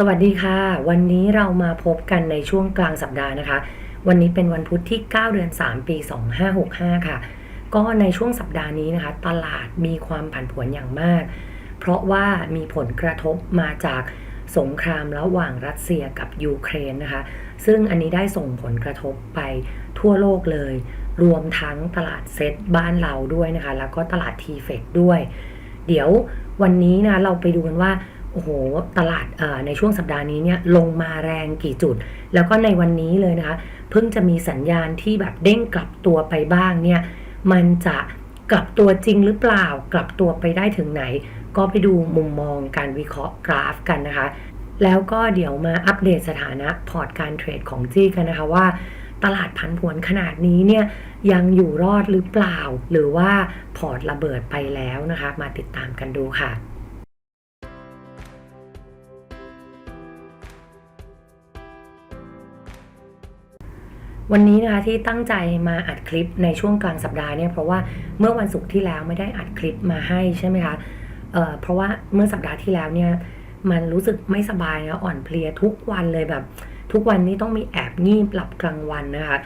สวัสดีค่ะ วันนี้เรามาพบกันในช่วงกลางสัปดาห์นะคะ วันนี้เป็นวันพุธที่ 9 เดือน 3 ปี 2565 ค่ะ ก็ในช่วงสัปดาห์นี้นะคะ ตลาดมีความผันผวนอย่างมาก เพราะว่ามีผลกระทบมาจากสงครามระหว่างรัสเซียกับยูเครนนะคะ ซึ่งอันนี้ได้ส่งผลกระทบไปทั่วโลกเลย รวมทั้งตลาดเซ็ตบ้านเราด้วยนะคะ แล้วก็ตลาดทีเฟกด้วย เดี๋ยววันนี้นะเราไปดูกันว่า โอ้โหตลาดในช่วงสัปดาห์นี้เนี่ยลงมาแรงกี่จุด แล้วก็ในวันนี้เลยนะคะเพิ่งจะมีสัญญาณที่แบบเด้งกลับตัวไปบ้างเนี่ยมันจะกลับตัวจริงหรือเปล่า กลับตัวไปได้ถึงไหน ก็ไปดูมุมมองการวิเคราะห์กราฟกันนะคะ แล้วก็เดี๋ยวมาอัปเดตสถานะพอร์ตการเทรดของจี้กันนะคะว่าตลาดพันผวนขนาดนี้เนี่ยยังอยู่รอดหรือเปล่า หรือว่าพอร์ตระเบิดไปแล้วนะคะ มาติดตามกันดูค่ะ วันนี้นะคะที่ตั้งใจมาอัดคลิปในช่วงกลางสัปดาห์เนี่ยเพราะว่าเมื่อวันศุกร์ที่แล้วไม่ได้อัดคลิปมาให้ใช่ไหมคะเเพราะว่าเมื่อสัปดาห์ที่แล้วเนี่ยมันรู้สึกไม่สบายนะอ่อนเพลียทุกวันเลยแบบ ทุกวันนี้ต้องมีแอบงีบหลับกลางวันนะคะ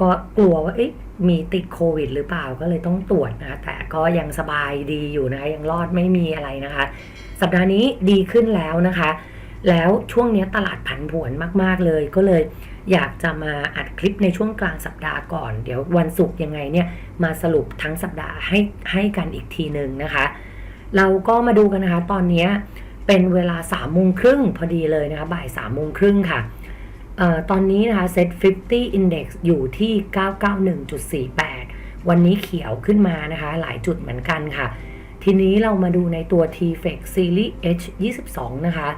ก็กลัวว่าเอ๊ะมีติดโควิดหรือเปล่าก็เลยต้องตรวจนะคะแต่ก็ยังสบายดีอยู่นะคะยังรอดไม่มีอะไรนะคะ สัปดาห์นี้ดีขึ้นแล้วนะคะ แล้วช่วงนี้ตลาดผันผวนมาก ๆ เลยก็เลยอยากจะมาอัดคลิปในช่วงกลางสัปดาห์ก่อน เดี๋ยววันศุกร์ยังไงเนี่ยมาสรุปทั้งสัปดาห์ให้ให้กันอีกทีหนึ่งนะคะ เราก็มาดูกันนะคะ ตอนนี้เป็นเวลา3ามโมงครึ่งพอดีเลยนะคะบ่าย3ามโมงครึ่งค่ะออตอนนี้นะคะเซ็ต50 Index อยู่ที่ 991.48 วันนี้เขียวขึ้นมานะคะ หลายจุดเหมือนกันค่ะ ทีนี้เรามาดูในตัว T-Fex Series H22 นะคะ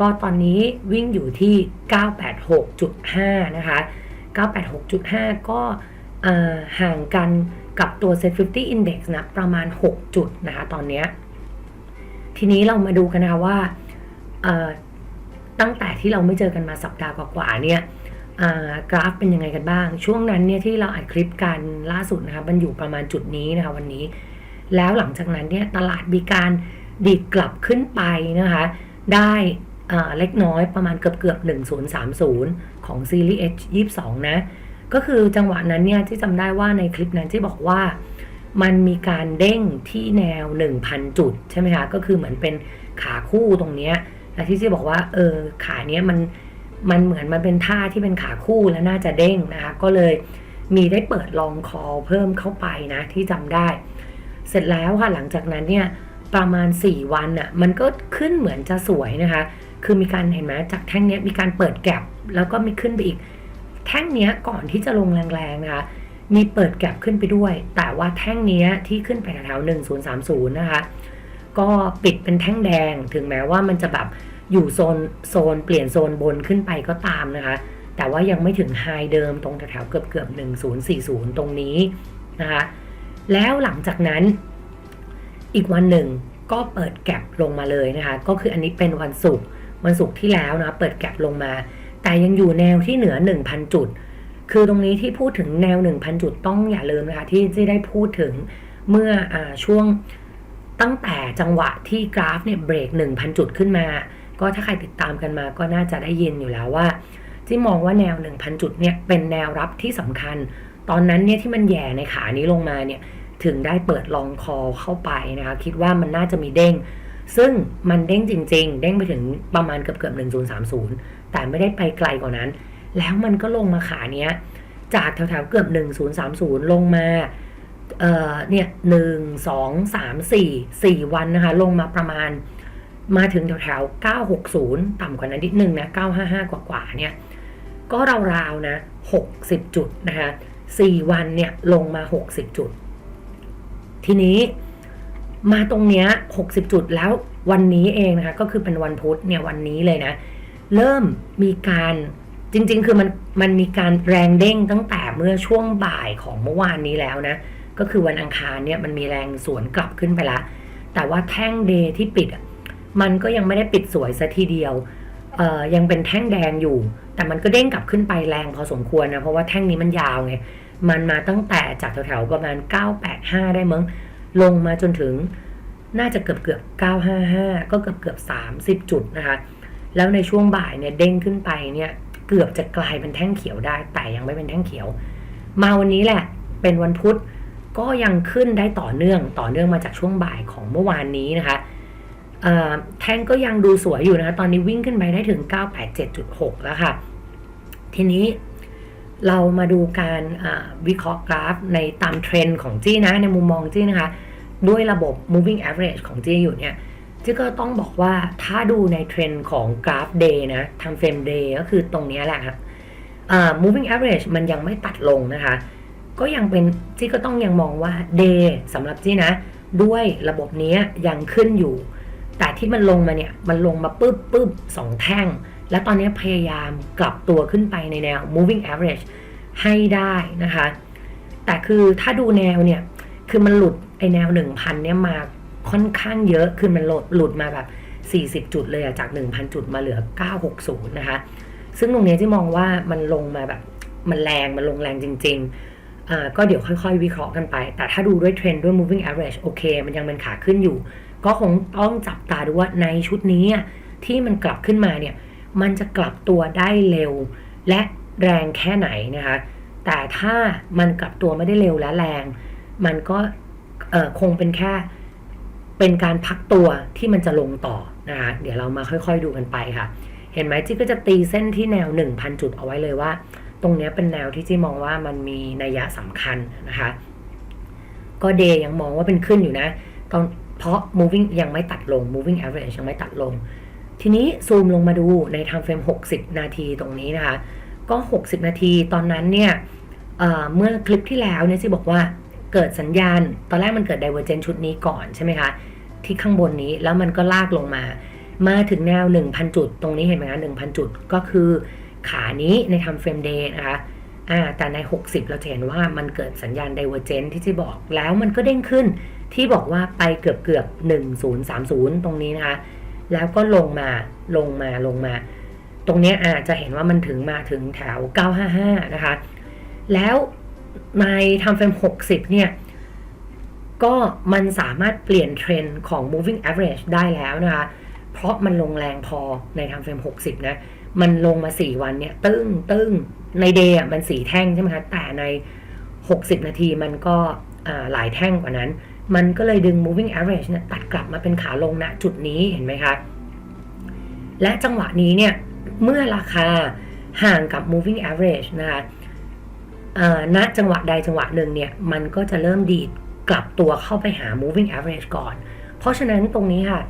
ก็ตอนนี้วิ่งอยู่ที่ 986.5 นะคะ 986.5 ก็ห่างกันกับตัว Set 50 Index นะประมาณ 6 จุดนะคะตอนนี้ ทีนี้เรามาดูกันนะคะว่าตั้งแต่ที่เราไม่เจอกันมาสัปดาห์กว่าๆเนี่ยกราฟเป็นยังไงกันบ้าง ช่วงนั้นเนี่ยที่เราอัดคลิปกันล่าสุดนะคะมันอยู่ประมาณจุดนี้นะคะวันนี้ แล้วหลังจากนั้นเนี่ยตลาดมีการดีดกลับขึ้นไปนะคะได้ เล็กน้อยประมาณเกือบเกือบ1030 ของซีรีส์ H 22 นะ ก็คือจังหวะนั้นเนี่ยที่จำได้ว่าในคลิปนั้นที่บอกว่ามันมีการเด้งที่แนว 1,000 จุด ใช่ไหมคะ ก็คือเหมือนเป็นขาคู่ตรงเนี้ยและที่ที่บอกว่าเออขาเนี้ยมันมันเหมือนมันเป็นท่าที่เป็นขาคู่แล้วน่าจะเด้งนะคะ ก็เลยมีได้เปิดลองคอเพิ่มเข้าไปนะที่จำได้ เสร็จแล้วค่ะหลังจากนั้นเนี่ยประมาณ 4 วันอะ่ะมันก็ขึ้นเหมือนจะสวยนะคะ คือมีการเห็นไหมจากแท่งนี้มีการเปิดแก็บแล้วก็มีขึ้นไปอีก แท่งนี้ก่อนที่จะลงแรงๆนะคะมีเปิดแก็บขึ้นไปด้วย แต่ว่าแท่งนี้ที่ขึ้นไปแถวๆ1030นย์สามศูนย์นะคะก็ปิดเป็นแท่งแดงถึงแม้ว่ามันจะแบบอยู่โซนโซนเปลี่ยนโซนบนขึ้นไปก็ตามนะคะ แต่ว่ายังไม่ถึงไฮเดิมตรงแถวๆเกือบเกือบ1040ตรงนี้นะคะแล้วหลังจากนั้นอีกวันหนึ่งก็เปิดแก็บลงมาเลยนะคะ ก็คืออันนี้เป็นวันศุกร์ วันศุกร์ที่แล้วนะเปิดแก็บลงมา แต่ยังอยู่แนวที่เหนือ 1,000 จุด คือตรงนี้ที่พูดถึงแนว 1,000 จุดต้องอย่าลืมนะคะที่ที่ได้พูดถึงเมื่ออช่วงตั้งแต่จังหวะที่กราฟเนี่ยเบรก 1,000 จุดขึ้นมา ก็ถ้าใครติดตามกันมาก็น่าจะได้ยินอยู่แล้วว่า ที่มองว่าแนว 1,000 จุดเนี่ยเป็นแนวรับที่สำคัญ ตอนนั้นเนี่ยที่มันแย่ในขานี้ลงมาเนี่ยถึงได้เปิดลองคอเข้าไปนะคะคิดว่ามันน่าจะมีเด้ง ซึ่งมันเด้งจริง ๆ เด้งไปถึงประมาณเกือบเกือบ1030แต่ไม่ได้ไปไกลกว่านั้น แล้วมันก็ลงมาขาเนี้ย จากแถวๆเกือบ1030ลงมาเอ่อเนี่ยหนึ่งสองสามสี่สี่วันนะคะ ลงมาประมาณมาถึงแถวๆเก้าหกศูนย์ต่ำกว่านั้นนิดนึงนะเก้าห้าห้ากว่าๆเนี่ยก็ราวๆนะหกสิบจุดนะคะสี่วันเนี่ยลงมาหกสิบจุด ทีนี้ มาตรงเนี้ยหกสิบจุดแล้ววันนี้เองนะคะก็คือเป็นวันพุธเนี่ยวันนี้เลยนะ เริ่มมีการจริง ๆ คือมันมันมีการแรงเด้งตั้งแต่เมื่อช่วงบ่ายของเมื่อวานนี้แล้วนะ ก็คือวันอังคารเนี่ยมันมีแรงสวนกลับขึ้นไปละ แต่ว่าแท่งเดย์ที่ปิดมันก็ยังไม่ได้ปิดสวยซะทีเดียวเอ่อยังเป็นแท่งแดงอยู่ แต่มันก็เด้งกลับขึ้นไปแรงพอสมควรนะ เพราะว่าแท่งนี้มันยาวไง มันมาตั้งแต่จากแถวๆประมาณ 985 ได้มั้ง ลงมาจนถึงน่าจะเกือบเกือบ 955 ก็เกือบเกือบ 30 จุดนะคะ แล้วในช่วงบ่ายเนี่ยเด้งขึ้นไปเนี่ยเกือบจะกลายเป็นแท่งเขียวได้ แต่ยังไม่เป็นแท่งเขียว มาวันนี้แหละ เป็นวันพุธก็ยังขึ้นได้ต่อเนื่องต่อเนื่องมาจากช่วงบ่ายของเมื่อวานนี้นะคะแท่งก็ยังดูสวยอยู่นะคะตอนนี้วิ่งขึ้นไปได้ถึง 987.6 แล้วค่ะ ทีนี้ เรามาดูการวิเคราะห์กราฟในตามเทรนด์ของจี้นะในมุมมองจี้นะคะ ด้วยระบบ moving average ของจี้อยู่เนี่ยจี้ก็ต้องบอกว่าถ้าดูในเทรนด์ของกราฟ day นะทำเฟรม day ก็คือตรงนี้แหละครับอ่า moving average มันยังไม่ตัดลงนะคะ ก็ยังเป็นจี้ก็ต้องยังมองว่า day สำหรับจี้นะ ด้วยระบบนี้ยังขึ้นอยู่ แต่ที่มันลงมาเนี่ย มันลงมาปึ๊บปึ๊บสองแท่ง และตอนนี้พยายามกลับตัวขึ้นไปในแนว moving average ให้ได้นะคะ แต่คือถ้าดูแนวเนี่ย คือมันหลุดไอแนว 1,000 เนี่ยมาค่อนข้างเยอะ คือมันหลุดหลุดมาแบบ 40 จุดเลยอะจาก 1,000 จุดมาเหลือ 960 นะคะ ซึ่งตรงนี้ที่มองว่ามันลงมาแบบ มันแรง มันลงแรงจริงๆอ่าก็เดี๋ยวค่อยๆ วิเคราะห์กันไป แต่ถ้าดูด้วยเทรนด์ด้วย moving average โอเค มันยังเป็นขาขึ้นอยู่ ก็คงต้องจับตาดูว่าในชุดนี้ที่มันกลับขึ้นมาเนี่ย มันจะกลับตัวได้เร็ว และแรงแค่ไหนนะคะ แต่ถ้ามันกลับตัวไม่ได้เร็วและแรง มันก็คงเป็นแค่เป็นการพักตัวที่มันจะลงต่อนะคะเดี๋ยวเรามาค่อยๆดูกันไปค่ะ เห็นไหมจี้ก็จะตีเส้นที่แนว 1,000 จุดเอาไว้เลยว่า ตรงนี้เป็นแนวที่จี้มองว่ามันมีนัยยะสำคัญนะคะ ก็เดย์ยังมองว่าเป็นขึ้นอยู่นะตอนเพราะ moving ยังไม่ตัดลง moving average ยังไม่ตัดลง ทีนี้ซูมลงมาดูใน time frame 60 นาทีตรงนี้นะคะ ก็ 60 นาทีตอนนั้นเนี่ยเเมื่อคลิปที่แล้วเนี่ยที่บอกว่าเกิดสัญญาณ ตอนแรกมันเกิด divergence ชุดนี้ก่อนใช่ไหมคะ ที่ข้างบนนี้แล้วมันก็ลากลงมา มาถึงแนว 1,000 จุด ตรงนี้เห็นไหมคะ1,000 จุดก็คือขานี้ใน time frame day นะคะแต่ใน 60 เราจะเห็นว่ามันเกิดสัญญาณ divergence ที่ที่บอกแล้วมันก็เด้งขึ้นที่บอกว่าไปเกือบเกือบ1030 ตรงนี้นะคะ แล้วก็ลงมาลงมาลงมา ตรงนี้อาจจะเห็นว่ามันถึงมาถึงแถว 955 นะคะ แล้วในทำเฟรม 60 เนี่ย ก็มันสามารถเปลี่ยนเทรนด์ของ moving average ได้แล้วนะคะ เพราะมันลงแรงพอในทำเฟรม 60 นะ มันลงมา 4 วันเนี่ย ตึ้งตึ้งในเดย์มันสีแท่งใช่ไหมคะ แต่ใน 60 นาทีมันก็หลายแท่งกว่านั้น มันก็เลยดึง moving average เนี่ยตัดกลับมาเป็นขาลงณจุดนี้เห็นไหมคะ และจังหวะนี้เนี่ย เมื่อราคาห่างกับ moving average นะคะณจังหวะใดจังหวะหนึ่งเนี่ย มันก็จะเริ่มดีดกลับตัวเข้าไปหา moving average ก่อน เพราะฉะนั้นตรงนี้ค่ะ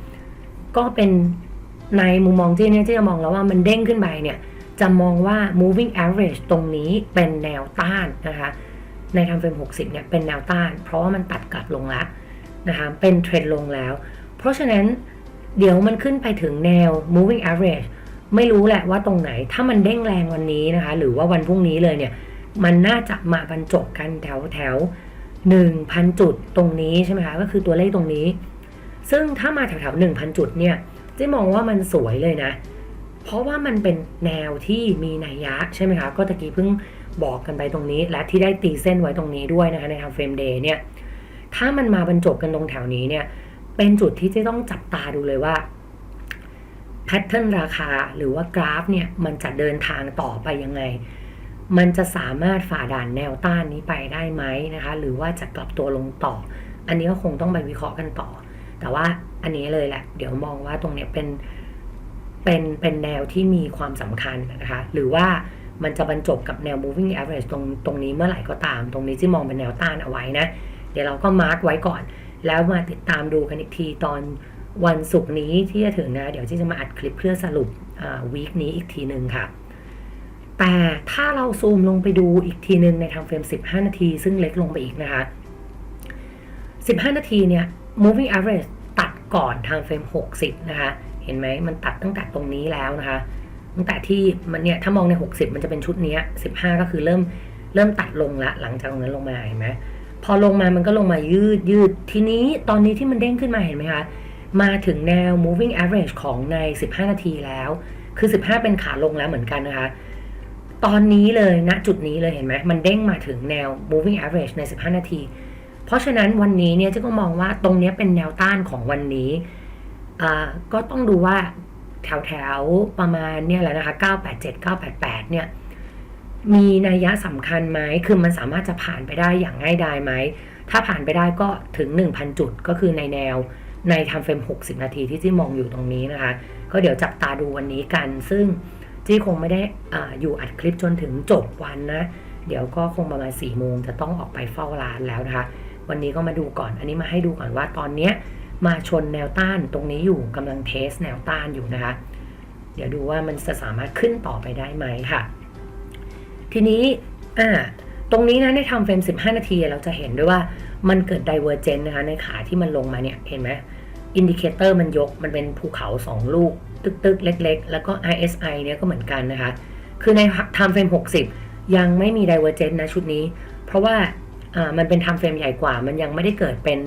ก็เป็นในมุมมองที่เนี่ยที่จะมองแล้วว่ามันเด้งขึ้นไปเนี่ย จะมองว่า moving average ตรงนี้เป็นแนวต้านนะคะ ในทำเฟรม 60 เนี่ยเป็นแนวต้าน เพราะว่ามันตัดกลับลงแล้วนะคะเป็นเทรนด์ลงแล้ว เพราะฉะนั้นเดี๋ยวมันขึ้นไปถึงแนว moving average ไม่รู้แหละว่าตรงไหนถ้ามันเด้งแรงวันนี้นะคะ หรือว่าวันพรุ่งนี้เลยเนี่ยมันน่าจะมาบรรจบกันแถวแถวหนึ่งพันจุดตรงนี้ใช่ไหมคะก็คือตัวเลขตรงนี้ ซึ่งถ้ามาแถวแถวหนึ่งพันจุดเนี่ยจะมองว่ามันสวยเลยนะ เพราะว่ามันเป็นแนวที่มีนัยยะใช่ไหมคะก็ตะกี้เพิ่ง บอกกันไปตรงนี้ และที่ได้ตีเส้นไว้ตรงนี้ด้วยนะคะในทางเฟรมเดย์เนี่ยถ้ามันมาบรรจบกันตรงแถวนี้เนี่ยเป็นจุดที่จะต้องจับตาดูเลยว่าแพทเทิร์นราคาหรือว่ากราฟเนี่ยมันจะเดินทางต่อไปยังไง มันจะสามารถฝ่าด่านแนวต้านนี้ไปได้ไหมนะคะ หรือว่าจะกลับตัวลงต่อ อันนี้ก็คงต้องไปวิเคราะห์กันต่อ แต่ว่าอันนี้เลยแหละ เดี๋ยวมองว่าตรงเนี้ยเป็นเป็นเป็นแนวที่มีความสำคัญนะคะ หรือว่า มันจะบรรจบกับแนว moving average ตรงตรงนี้เมื่อไหร่ก็ตาม ตรงนี้ที่มองเป็นแนวต้านเอาไว้นะ เดี๋ยวเราก็มาร์กไว้ก่อน แล้วมาติดตามดูกันอีกทีตอนวันศุกร์นี้ที่จะถึงนะ เดี๋ยวที่จะมาอัดคลิปเพื่อสรุปวีคนี้อีกทีหนึ่งค่ะ แต่ถ้าเราซูมลงไปดูอีกทีหนึ่งในทางเฟรม 15 นาที ซึ่งเล็กลงไปอีกนะคะ 15 นาทีเนี่ย moving average ตัดก่อนทางเฟรม 60 นะคะ เห็นไหมมันตัดตั้งแต่ตรงนี้แล้วนะคะ ตั้งแต่ที่มันเนี่ยถ้ามองใน 60 มันจะเป็นชุดนี้15 ก็คือเริ่มเริ่มตัดลงละ หลังจากตรงนั้นลงมาเห็นไหมพอลงมามันก็ลงมายืดยืดทีนี้ตอนนี้ที่มันเด้งขึ้นมาเห็นไหมคะมาถึงแนว moving average ของใน 15 นาทีแล้ว คือ 15 เป็นขาลงแล้วเหมือนกันนะคะ ตอนนี้เลยณจุดนี้เลยเห็นไหมมันเด้งมาถึงแนว moving average ใน 15 นาที เพราะฉะนั้นวันนี้เนี่ยเจะก็มองว่าตรงเนี้ยเป็นแนวต้านของวันนี้อ่าก็ต้องดูว่า แถวแถวๆประมาณเนี่ยแหละนะคะ987 988เนี่ยมีนัยยะสำคัญไหมคือมันสามารถจะผ่านไปได้อย่างง่ายดายไหม ถ้าผ่านไปได้ก็ถึง 1,000 จุดก็คือในแนวในทำเฟรม 60 นาทีที่จี้มองอยู่ตรงนี้นะคะ ก็เดี๋ยวจับตาดูวันนี้กัน ซึ่งจี้คงไม่ได้อาอยู่อัดคลิปจนถึงจบวันนะ เดี๋ยวก็คงประมาณ4โมงจะต้องออกไปเฝ้าร้านแล้วนะคะ วันนี้ก็มาดูก่อน อันนี้มาให้ดูก่อนว่าตอนเนี้ย มาชนแนวต้านตรงนี้อยู่กำลังเทสแนวต้านอยู่นะคะ เดี๋ยวดูว่ามันจะสามารถขึ้นต่อไปได้ไหมค่ะ ทีนี้อ่าตรงนี้นะในทำเฟรม 15 นาทีเราจะเห็นด้วยว่ามันเกิด divergence นะคะในขาที่มันลงมาเนี่ยเห็นไหมอินดิเคเตอร์มันยกมันเป็นภูเขา 2 ลูก ตึกๆ เล็ก ๆ แล้วก็ RSI เนี่ยก็เหมือนกันนะคะ คือในทำเฟรม 60 ยังไม่มี divergence นะชุดนี้ เพราะว่าอ่ามันเป็นทำเฟรมใหญ่กว่า มันยังไม่ได้เกิดเป็น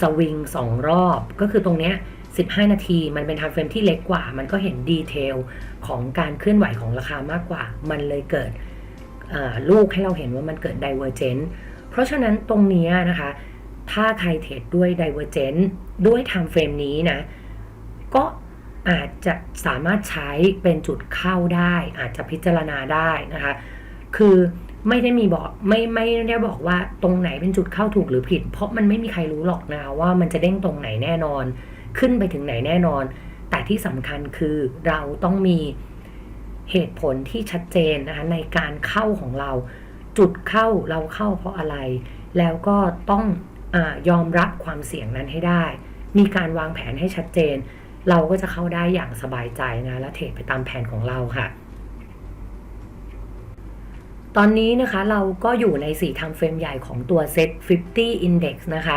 สวิงสองรอบ ก็คือตรงเนี้ย15 นาทีมันเป็นทำเฟรมที่เล็กกว่า มันก็เห็นดีเทลของการเคลื่อนไหวของราคามากกว่า มันเลยเกิดลูกให้เราเห็นว่ามันเกิด divergence เพราะฉะนั้นตรงนี้นะคะ ถ้าใครเทรดด้วย divergence ด้วย time frame นี้นะ ก็อาจจะสามารถใช้เป็นจุดเข้าได้ อาจจะพิจารณาได้นะคะ คือ ไม่ได้มีบอกไม่ไม่ได้บอกว่าตรงไหนเป็นจุดเข้าถูกหรือผิด เพราะมันไม่มีใครรู้หรอกนะคะว่ามันจะเด้งตรงไหนแน่นอน ขึ้นไปถึงไหนแน่นอน แต่ที่สำคัญคือเราต้องมีเหตุผลที่ชัดเจนนะคะในการเข้าของเรา จุดเข้าเราเข้าเพราะอะไร แล้วก็ต้องอยอมรับความเสี่ยงนั้นให้ได้ มีการวางแผนให้ชัดเจน เราก็จะเข้าได้อย่างสบายใจนะและเทรดไปตามแผนของเราค่ะ ตอนนี้นะคะเราก็อยู่ใน 4 time frame ใหญ่ของตัว Set 50 Index นะคะ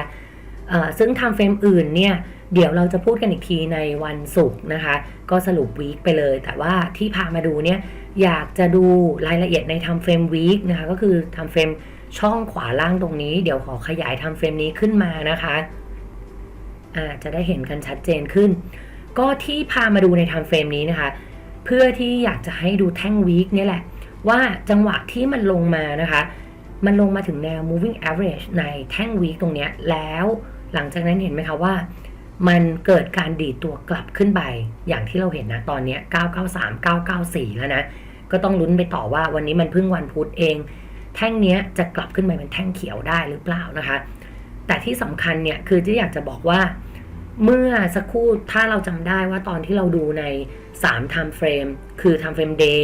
ซึ่ง time frame อื่นเนี่ย เดี๋ยวเราจะพูดกันอีกทีในวันศุกร์นะคะ ก็สรุปวีคไปเลย แต่ว่าที่พามาดูเนี่ย อยากจะดูรายละเอียดใน time frame week นะคะ ก็คือ time frame ช่องขวาล่างตรงนี้ เดี๋ยวขอขยาย time frame นี้ขึ้นมานะคะจะได้เห็นกันชัดเจนขึ้น ก็ที่พามาดูใน time frame นี้นะคะ เพื่อที่อยากจะให้ดูแท่งวีคเนี่ยแหละ ว่าจังหวะที่มันลงมานะคะ มันลงมาถึงแนว moving average ในแท่งวีคตรงนี้แล้วหลังจากนั้นเห็นไหมคะว่า มันเกิดการดีดตัวกลับขึ้นไป อย่างที่เราเห็นนะ ตอนนี้ 993 994 แล้วนะ ก็ต้องลุ้นไปต่อว่าวันนี้มันเพิ่งวันพุธเอง แท่งนี้จะกลับขึ้นไปเป็นแท่งเขียวได้หรือเปล่านะคะ แต่ที่สำคัญเนี่ยคือที่อยากจะบอกว่าเมื่อสักครู่ถ้าเราจำได้ว่าตอนที่เราดูใน 3 time frame คือ time frame day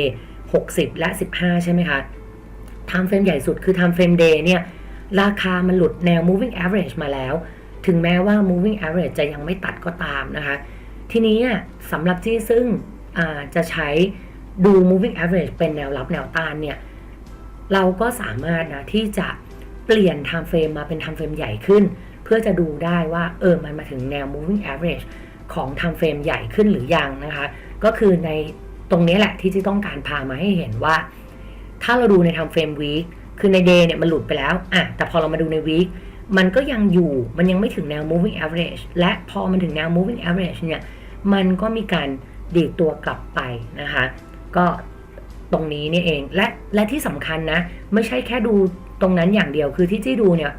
60 และ 15 ใช่ไหมคะ time frame ใหญ่สุดคือ time frame day เนี่ย ราคามันหลุดแนว moving average มาแล้ว ถึงแม้ว่า moving average จะยังไม่ตัดก็ตามนะคะ ทีนี้สำหรับที่ซึ่งจะใช้ดู moving average เป็นแนวรับแนวต้านเนี่ย เราก็สามารถนะที่จะเปลี่ยน time frame มาเป็น time frame ใหญ่ขึ้น เพื่อจะดูได้ว่าเออมันมาถึงแนว moving average ของ time frame ใหญ่ขึ้นหรือยังนะคะ ก็คือใน ตรงนี้แหละที่จะต้องการพามาให้เห็นว่า ถ้าเราดูใน time frame week คือใน day เนี่ยมันหลุดไปแล้วอะแต่พอเรามาดูใน week มันก็ยังอยู่มันยังไม่ถึงแนว moving average และพอมันถึงแนว moving average เนี่ยมันก็มีการดีดตัวกลับไปนะคะ ก็ตรงนี้นี่เองและและที่สำคัญนะ ไม่ใช่แค่ดูตรงนั้นอย่างเดียวคือที่จี้ดูเนี่ย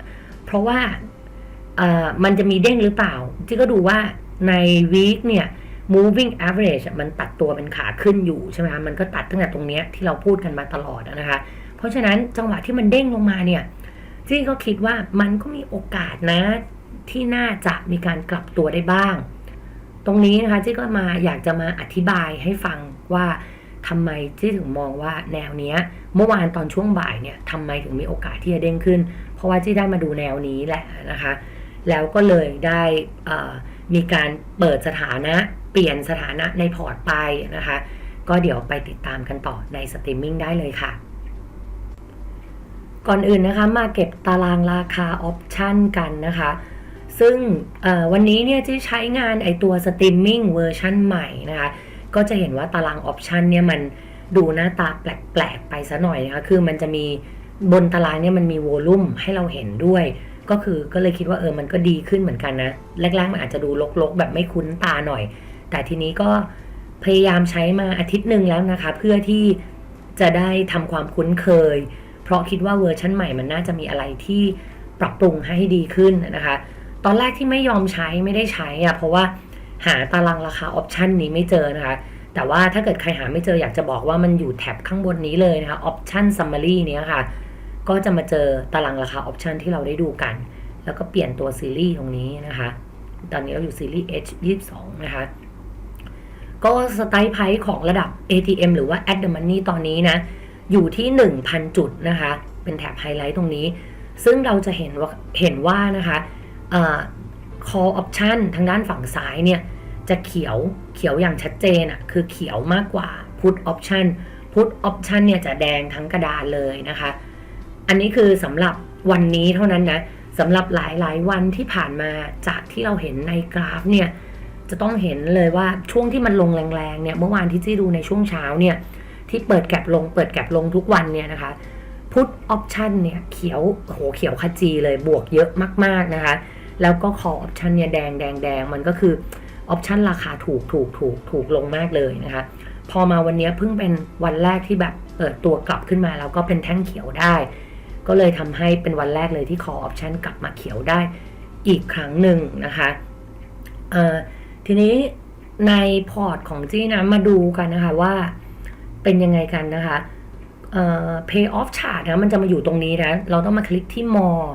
เพราะว่าเอ่อมันจะมีเด้งหรือเปล่าจี้ก็ดูว่าใน week เนี่ย moving average มันตัดตัวเป็นขาขึ้นอยู่ใช่ไหมคะมันก็ตัดตั้งแต่ตรงเนี้ยที่เราพูดกันมาตลอดนะคะ เพราะฉะนั้นจังหวะที่มันเด้งลงมาเนี่ยจี้ก็คิดว่ามันก็มีโอกาสนะที่น่าจะมีการกลับตัวได้บ้าง ตรงนี้นะคะจี้ก็มาอยากจะมาอธิบายให้ฟังว่าทำไมจี้ถึงมองว่าแนวเนี้ย เมื่อวานตอนช่วงบ่ายเนี่ยทำไมถึงมีโอกาสที่จะเด้งขึ้น เพราะว่าจี้ได้มาดูแนวนี้แหละนะคะ แล้วก็เลยได้อ่อ มีการเปิดสถานะเปลี่ยนสถานะในพอร์ตไปนะคะ ก็เดี๋ยวไปติดตามกันต่อในสตรีมมิ่งได้เลยค่ะ ก่อนอื่นนะคะมาเก็บตารางราคาออปชันกันนะคะ ซึ่งวันนี้เนี่ยที่ใช้งานไอตัวสตรีมมิ่งเวอร์ชันใหม่นะคะ ก็จะเห็นว่าตารางออปชันเนี่ยมันดูหน้าตาแปลกๆไปซะหน่อยนะคะ คือมันจะมีบนตารางเนี่ยมันมีโวลูมให้เราเห็นด้วย ก็คือก็เลยคิดว่าเออมันก็ดีขึ้นเหมือนกันนะ แรกๆมันอาจจะดูลกๆ แบบไม่คุ้นตาหน่อย แต่ทีนี้ก็พยายามใช้มาอาทิตย์หนึ่งแล้วนะคะ เพื่อที่จะได้ทำความคุ้นเคย เพราะคิดว่าเวอร์ชันใหม่มันน่าจะมีอะไรที่ปรับปรุงให้ดีขึ้นนะคะ ตอนแรกที่ไม่ยอมใช้ไม่ได้ใช้อะเพราะว่าหาตารางราคาออปชันนี้ไม่เจอนะคะ แต่ว่าถ้าเกิดใครหาไม่เจออยากจะบอกว่ามันอยู่แท็บข้างบนนี้เลยนะคะ option summary เนี้ยค่ะ ก็จะมาเจอตารางราคาออปชันที่เราได้ดูกัน แล้วก็เปลี่ยนตัวซีรีส์ตรงนี้นะคะ ตอนนี้เราอยู่ซีรีส์ H 22นะคะ ก็สไตล์ไพของระดับ ATM หรือว่า at the money ตอนนี้นะ อยู่ที่ 1,000 จุดนะคะ เป็นแถบไฮไลท์ตรงนี้ ซึ่งเราจะเห็นว่าเห็นว่านะคะเอ่อ call option ทางด้านฝั่งซ้ายเนี่ย จะเขียวเขียวอย่างชัดเจนอะ่ะคือเขียวมากกว่า put option put option เนี่ยจะแดงทั้งกระดานเลยนะคะ อันนี้คือสำหรับวันนี้เท่านั้นนะสำหรับหลายๆวันที่ผ่านมาจากที่เราเห็นในกราฟเนี่ยจะต้องเห็นเลยว่าช่วงที่มันลงแรงๆเนี่ยเมื่อวานที่จี้ดูในช่วงเช้าเนี่ยที่เปิดแก็บลงเปิดแก็บลงทุกวันเนี่ยนะคะพุทออปชันเนี่ยเขียวโหเขียวขจีเลยบวกเยอะมากๆนะคะ แล้วก็คอออปชันเนี่ยแดงแดงแดงมันก็คือออปชันราคาถูกถูกถูกถูกลงมากเลยนะคะ พอมาวันนี้เพิ่งเป็นวันแรกที่แบบเปิดตัวกลับขึ้นมาแล้วก็เป็นแท่งเขียวได้ ก็เลยทำให้เป็นวันแรกเลยที่คอออปชันกลับมาเขียวได้อีกครั้งหนึ่งนะคะเอ่อทีนี้ในพอร์ตของจี้นะมาดูกันนะคะว่าเป็นยังไงกันนะคะเอ่อ pay off chart นะมันจะมาอยู่ตรงนี้นะ เราต้องมาคลิกที่ more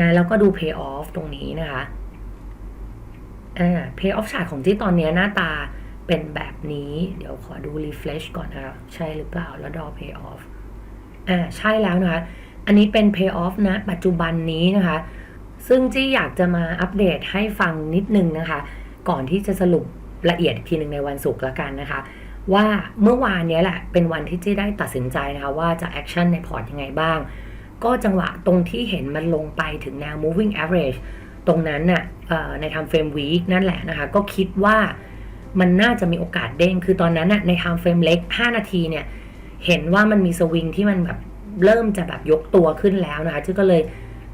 นะแล้วก็ดู pay off ตรงนี้นะคะอ่า pay off chart ของจี้ตอนนี้หน้าตาเป็นแบบนี้ เดี๋ยวขอดู refresh ก่อนนะคะใช่หรือเปล่าแล้วดอ pay off อ่าใช่แล้วนะคะ อันนี้เป็น pay off นะ ปัจจุบันนี้นะคะ ซึ่งจี้อยากจะมาอัปเดตให้ฟังนิดนึงนะคะ ก่อนที่จะสรุปละเอียดทีหนึ่งในวันศุกร์ละกันนะคะ ว่าเมื่อวานนี้แหละ เป็นวันที่จี้ได้ตัดสินใจนะคะว่าจะแอคชั่นในพอร์ตยังไงบ้าง ก็จังหวะตรงที่เห็นมันลงไปถึงแนว moving average ตรงนั้นน่ะใน time frame week นั่นแหละนะคะ ก็คิดว่ามันน่าจะมีโอกาสเด้ง คือตอนนั้นน่ะใน time frame เล็ก 5 นาทีเนี่ย เห็นว่ามันมีสวิงที่มันแบบ เริ่มจะแบบยกตัวขึ้นแล้วนะคะจี้ก็เลย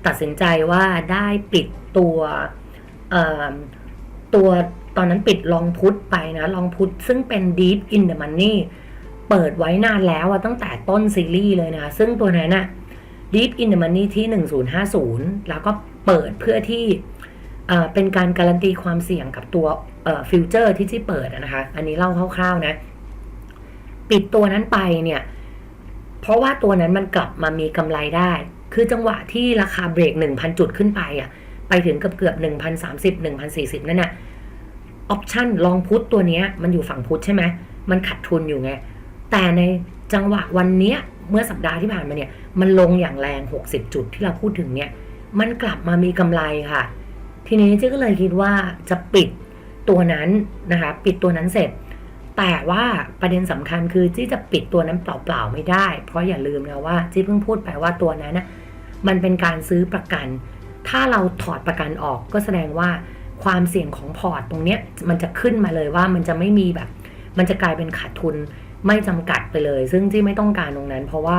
ตัดสินใจว่าได้ปิดตัวตัวตอนนั้นปิดลองพุทไปนะลองพุทซึ่งเป็น deep in the money เปิดไว้นานแล้วตั้งแต่ต้นซีรีส์เลยนะคะซึ่งตัวนั้นอะ Deep in the Money ที่ 1050 แล้วก็เปิดเพื่อที่เป็นการการันตีความเสี่ยงกับตัวฟิวเจอร์ที่ที่เปิดนะคะ อันนี้เล่าคร่าวๆนะ ปิดตัวนั้นไปเนี่ย เพราะว่าตัวนั้นมันกลับมามีกำไรได้ คือจังหวะที่ราคาเบรก 1,000 จุดขึ้นไปอะ ไปถึงเกือบเกือบ1,030 1,040 นั่นน่ะ ออปชั่นลองพุทตัวเนี้ยมันอยู่ฝั่งพุทใช่ไหม มันขัดทุนอยู่ไง แต่ในจังหวะวันเนี้ยเมื่อสัปดาห์ที่ผ่านมาเนี่ย มันลงอย่างแรง 60 จุดที่เราพูดถึงเนี่ย มันกลับมามีกำไรค่ะ ทีนี้เจ๊ก็เลยคิดว่าจะปิดตัวนั้นนะคะ ปิดตัวนั้นเสร็จ แต่ว่าประเด็นสำคัญคือจี้จะปิดตัวนั้นเปล่าๆไม่ได้ เพราะอย่าลืมนะว่าจี้เพิ่งพูดไปว่าตัวนั้นนะมันเป็นการซื้อประกัน ถ้าเราถอดประกันออกก็แสดงว่าความเสี่ยงของพอร์ตตรงเนี้ยมันจะขึ้นมาเลยว่ามันจะไม่มีแบบ มันจะกลายเป็นขาดทุนไม่จำกัดไปเลย ซึ่งที่ไม่ต้องการตรงนั้น เพราะว่า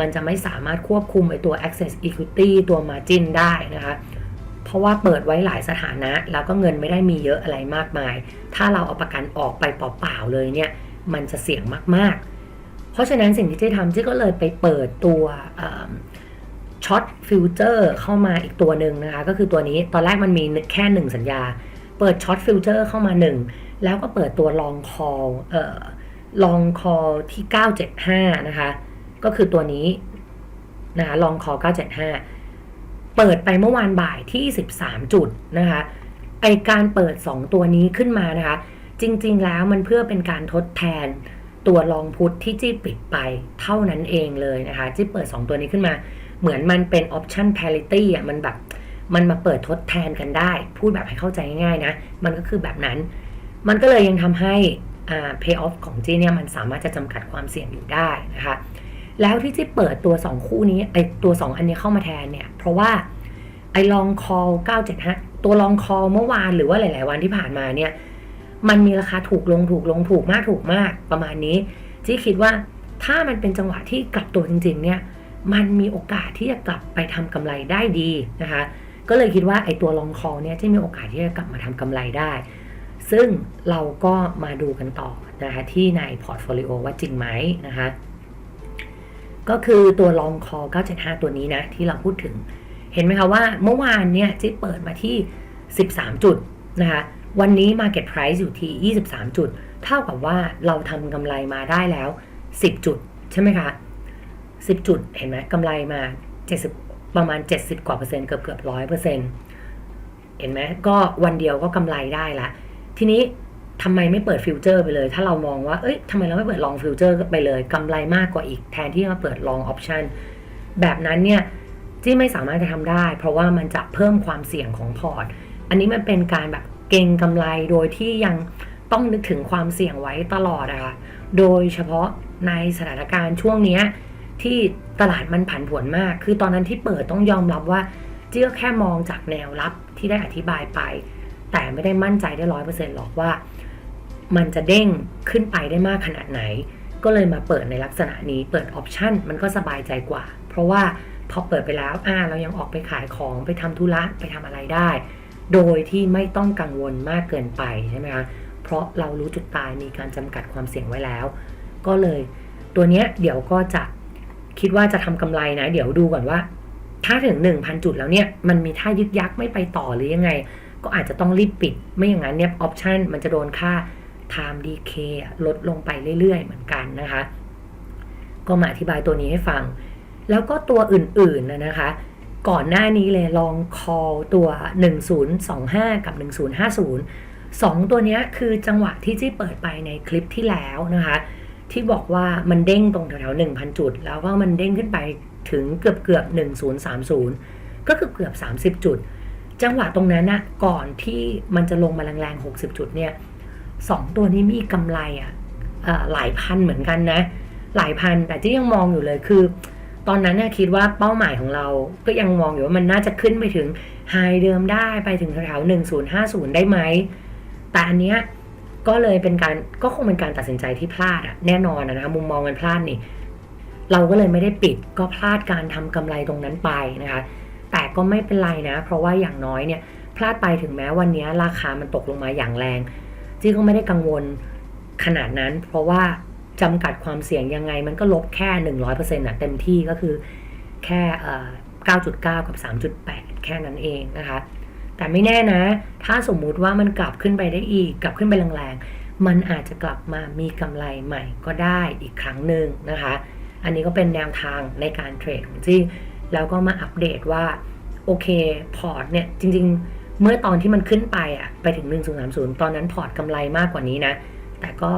มันจะไม่สามารถควบคุมไอตัว access equity ตัว margin ได้นะคะ ราะว่าเปิดไว้หลายสถานะ แล้วก็เงินไม่ได้มีเยอะอะไรมากมาย ถ้าเราเอาประกันออกไปเปล่าๆเลยเนี่ยมันจะเสี่ยงมากๆ เพราะฉะนั้นสิ่งที่เจ๊ทำเจ๊ก็เลยไปเปิดตัวช็อตฟิวเจอร์เข้ามาอีกตัวหนึ่งนะคะ ก็คือตัวนี้ตอนแรกมันมีแค่หนึ่งสัญญา เปิดช็อตฟิวเจอร์เข้ามาหนึ่งแล้วก็เปิดตัวลองคอลเอ่อลองคอที่ 975 นะคะ ก็คือตัวนี้นะคะลองคอ975 เปิดไปเมื่อวานบ่ายที่ 13 จุดนะคะไอการเปิด 2 ตัวนี้ขึ้นมานะคะ จริง ๆ แล้วมันเพื่อเป็นการทดแทนตัวลองพุทธที่จี้ปิดไปเท่านั้นเองเลยนะคะจี้เปิด 2 ตัวนี้ขึ้นมา เหมือนมันเป็น option parity อะมันแบบมันมาเปิดทดแทนกันได้ พูดแบบให้เข้าใจง่ายๆนะ มันก็คือแบบนั้น มันก็เลยยังทำให้ pay off ของจี้เนี่ยมันสามารถจะจำกัดความเสี่ยงอยู่ได้นะคะ แล้วที่จี้เปิดตัว 2 คู่นี้ไอตัว 2 อันนี้เข้ามาแทนเนี่ย เพราะว่าไอลองคอล975 ตัวลองคอลเมื่อวานหรือว่าหลาย ๆ วันที่ผ่านมาเนี่ย มันมีราคาถูกลงถูกลงถูกมากถูกมากประมาณนี้จี้คิดว่าถ้ามันเป็นจังหวะที่กลับตัวจริง ๆ เนี่ย มันมีโอกาสที่จะกลับไปทำกำไรได้ดีนะคะ ก็เลยคิดว่าไอตัวลองคอลเนี่ยจะมีโอกาสที่จะกลับมาทำกำไรได้ ซึ่งเราก็มาดูกันต่อนะคะที่ในพอร์ตโฟลิโอว่าจริงไหมนะคะ ก็คือตัวลองคอ 975 ตัวนี้นะ ที่เราพูดถึง เห็นไหมคะว่าเมื่อวานเนี่ยจิ๊เปิดมาที่ 13 จุดนะคะวันนี้ Market Price อยู่ที่ 23 จุด เท่ากับว่าเราทำกำไรมาได้แล้ว 10 จุด ใช่ไหมคะ 10 จุดเห็นไหมกำไรมา 70 ประมาณ 70 กว่าเปอร์เซ็นต์เกือบเกือบร้อยเปอร์เซ็นต์เห็นไหมก็วันเดียวก็กำไรได้ละ ทีนี้ ทำไมไม่เปิดฟิวเจอร์ไปเลย ถ้าเรามองว่า เอ้ยทำไมเราไม่เปิดลองฟิวเจอร์ไปเลยกำไรมากกว่าอีกแทนที่มาเปิดลองออปชันแบบนั้นเนี่ยที่ไม่สามารถจะทำได้ เพราะว่ามันจะเพิ่มความเสี่ยงของพอร์ต อันนี้มันเป็นการแบบเก่งกำไรโดยที่ยังต้องนึกถึงความเสี่ยงไว้ตลอดอะค่ะ โดยเฉพาะในสถานการณ์ช่วงนี้ที่ตลาดมันผันผวนมาก คือตอนนั้นที่เปิดต้องยอมรับว่าเจ๊ก็แค่มองจากแนวรับที่ได้อธิบายไป แต่ไม่ได้มั่นใจได้ร้อยเปอร์เซ็นต์หรอกว่า มันจะเด้งขึ้นไปได้มากขนาดไหน ก็เลยมาเปิดในลักษณะนี้เปิดออปชันมันก็สบายใจกว่า เพราะว่าพอเปิดไปแล้วอ่าเรายังออกไปขายของไปทำธุระไปทำอะไรได้ โดยที่ไม่ต้องกังวลมากเกินไปใช่ไหมคะเพราะเรารู้จุดตายมีการจำกัดความเสี่ยงไว้แล้ว ก็เลยตัวเนี้ยเดี๋ยวก็จะคิดว่าจะทำกำไรนะ เดี๋ยวดูก่อนว่า ถ้าถึง 1,000 จุดแล้วเนี่ยมันมีท่ายึกยักไม่ไปต่อหรือยังไง ก็อาจจะต้องรีบปิด ไม่อย่างนั้นเนี่ยออปชันมันจะโดนค่า time decay ลดลงไปเรื่อยๆ เหมือนกันนะคะ ก็มาอธิบายตัวนี้ให้ฟัง แล้วก็ตัวอื่นๆนะคะ ก่อนหน้านี้เลยลอง call ตัว 1025 กับ 1050สองตัวนี้คือจังหวะที่จี้เปิดไปในคลิปที่แล้วนะคะ ที่บอกว่ามันเด้งตรงแถวๆ1,000 จุด แล้วก็มันเด้งขึ้นไปถึงเกือบเกือบ1030 ก็คือเกือบ 30 จุด จังหวะตรงนั้นนะก่อนที่มันจะลงมาแรงๆ60 จุดเนี่ย สองตัวนี้มีกำไรอะเอ่อหลายพันเหมือนกันนะ หลายพันแต่ที่ยังมองอยู่เลยคือ ตอนนั้นเนี่ยคิดว่าเป้าหมายของเราก็ยังมองอยู่ว่ามันน่าจะขึ้นไปถึงไฮเดิมได้ไปถึงแถวๆ1050ได้ไหม แต่อันเนี้ยก็เลยเป็นการก็คงเป็นการตัดสินใจที่พลาดอะแน่นอนนะคะมุมมองมันพลาดนี่ เราก็เลยไม่ได้ปิดก็พลาดการทำกำไรตรงนั้นไปนะคะ แต่ก็ไม่เป็นไรนะ เพราะว่าอย่างน้อยเนี่ยพลาดไปถึงแม้วันนี้ราคามันตกลงมาอย่างแรง จี้ก็ไม่ได้กังวลขนาดนั้น เพราะว่าจำกัดความเสี่ยงยังไง มันก็ลบแค่ 100%นะเต็มที่ก็คือแค่เอ่อ9.9 กับ 3.8 แค่นั้นเองนะคะ แต่ไม่แน่นะ ถ้าสมมุติว่ามันกลับขึ้นไปได้อีก กลับขึ้นไปแรงๆ มันอาจจะกลับมามีกำไรใหม่ก็ได้อีกครั้งหนึ่งนะคะ อันนี้ก็เป็นแนวทางในการเทรดของจี้ แล้วก็มาอัปเดตว่า โอเค พอร์ตเนี่ย จริง ๆ เมื่อตอนที่มันขึ้นไปอะไปถึง 1030 ตอนนั้นพอร์ตกำไรมากกว่านี้นะ แต่ก็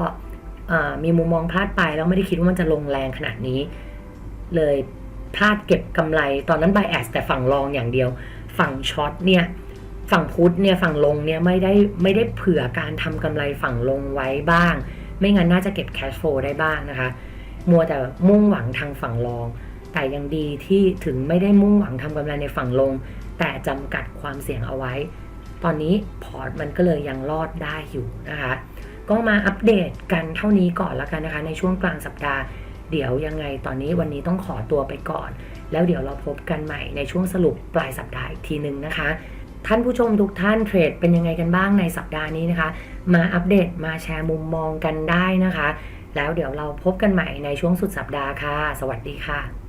มีมุมมองพลาดไปแล้วไม่ได้คิดว่ามันจะลงแรงขนาดนี้ เลยพลาดเก็บกำไร ตอนนั้น b บแอสแต่ฝั่งรองอย่างเดียว ฝั่งช็อตเนี่ยฝั่งพุทธเนี่ยฝั่งลงเนี่ยไม่ได้ไม่ได้เผื่อการทำกำไรฝั่งลงไว้บ้าง ไม่งั้นน่าจะเก็บแคชโฟได้บ้างนะคะ มัวแต่มุ่งหวังทางฝั่งรอง แต่ยังดีที่ถึงไม่ได้มุ่งหวังทำกำไรในฝั่งลง แต่จำกัดความเสี่ยงเอาไว้ ตอนนี้พอร์ตมันก็เลยยังรอดได้อยู่นะคะ ก็มาอัปเดตกันเท่านี้ก่อนแล้วกันนะคะ ในช่วงกลางสัปดาห์ เดี๋ยวยังไงตอนนี้วันนี้ต้องขอตัวไปก่อน แล้วเดี๋ยวเราพบกันใหม่ในช่วงสรุปปลายสัปดาห์อีกทีหนึ่งนะคะท่านผู้ชมทุกท่านเทรดเป็นยังไงกันบ้างในสัปดาห์นี้นะคะ มาอัปเดตมาแชร์มุมมองกันได้นะคะ แล้วเดี๋ยวเราพบกันใหม่ในช่วงสุดสัปดาห์ค่ะ สวัสดีค่ะ